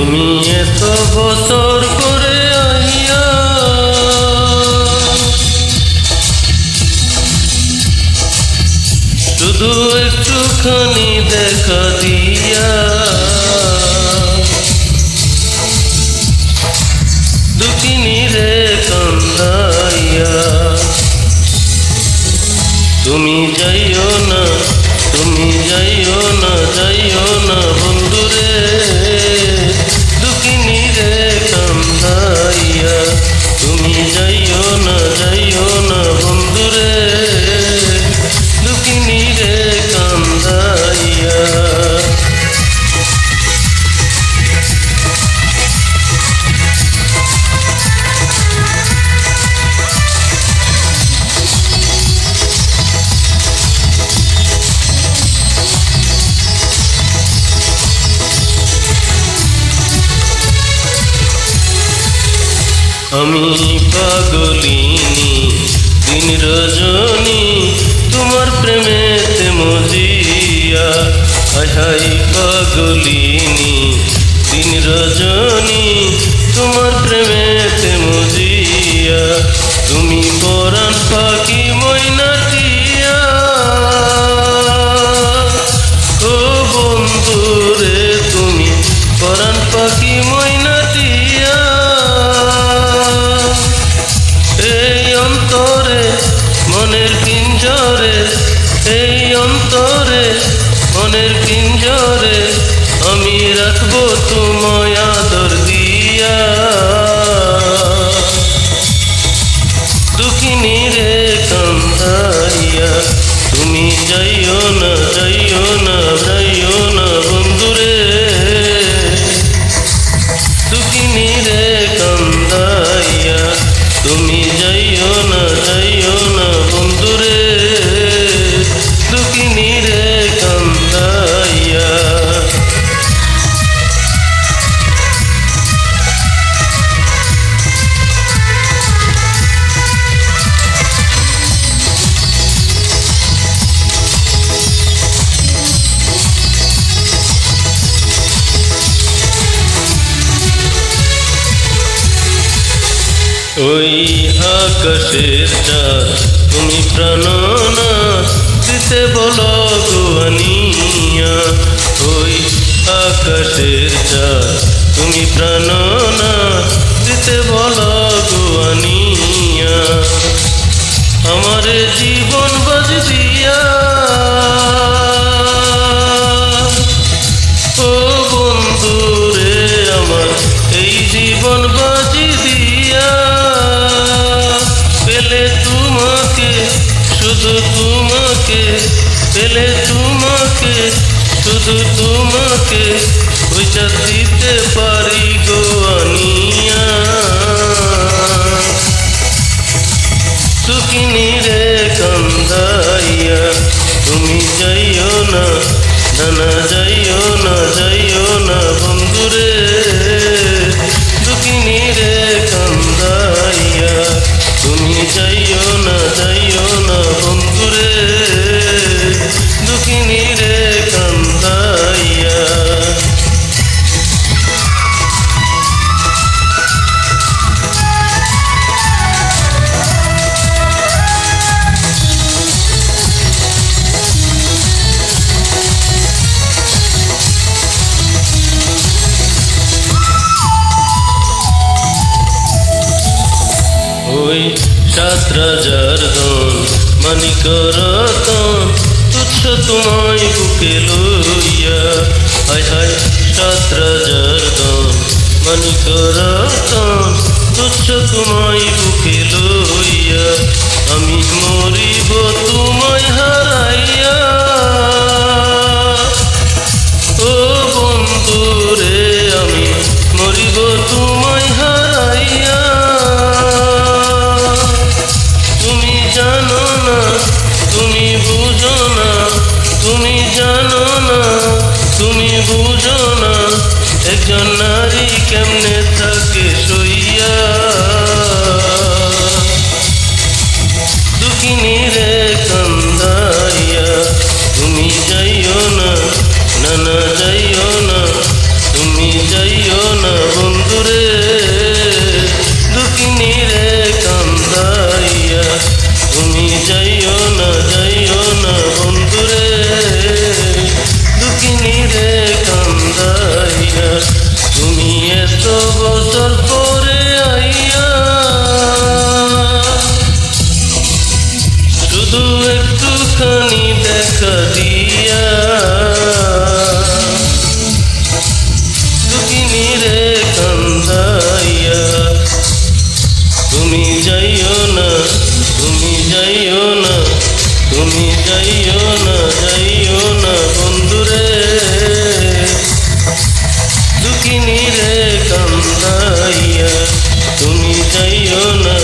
এত বছর করে শুধু একটুখানি দেখা দিয়া। দুঃখিনী রে কান্দাইয়া। তুমি যাইও না, তুমি যাইও না যাইও না বন্ধুরে। তুমি যাইও না যাইও না বন্ধুরে। আমি পাগলিনি, দিন রজনী, তোমার প্রেমেতে মজিয়া। হাই পাগলিনি, দিন রজনী, তোমার প্রেমেতে মজিয়া। তুমি পরাণ ওই আকাশের তুমি প্রাণনা দিতে বলো গোয়ানিয়া ওই আকাশের তুমি প্রাণনা দিতে বলো গোয়ানিয়া আমার জীবন বাজ দিয়া ও বন্ধুরে আমার, এই জীবন শুধু তোমাকে, পেলে তোমাকে, শুধু তোমাকে ওইটা দিতে পারি গো আনিয়া। দুঃখিনী রে কান্দাইয়া, তুমি যাইও না, নানা যাইও না যাইও না বন্ধুরে। দুঃখিনী রে রাজার ধন মানিক রতন তুচ্ছ তোমায় বুকে লইয়া। হায় হায়, সাত রাজার ধন মানিক রতন তুচ্ছ তোমায় বুকে লইয়া। আমি মরিব তোমায় হারাইয়া একজন নারী কেমনে শুধু একটুখানি দেখা দিয়া। দুঃখিনীরে কান্দাইয়া। তুমি যাইও না, তুমি যাইও না, তুমি যাইও না যাইও না বন্ধুরে দুঃখিনীরে কান্দাইয়া, তুমি যাইও না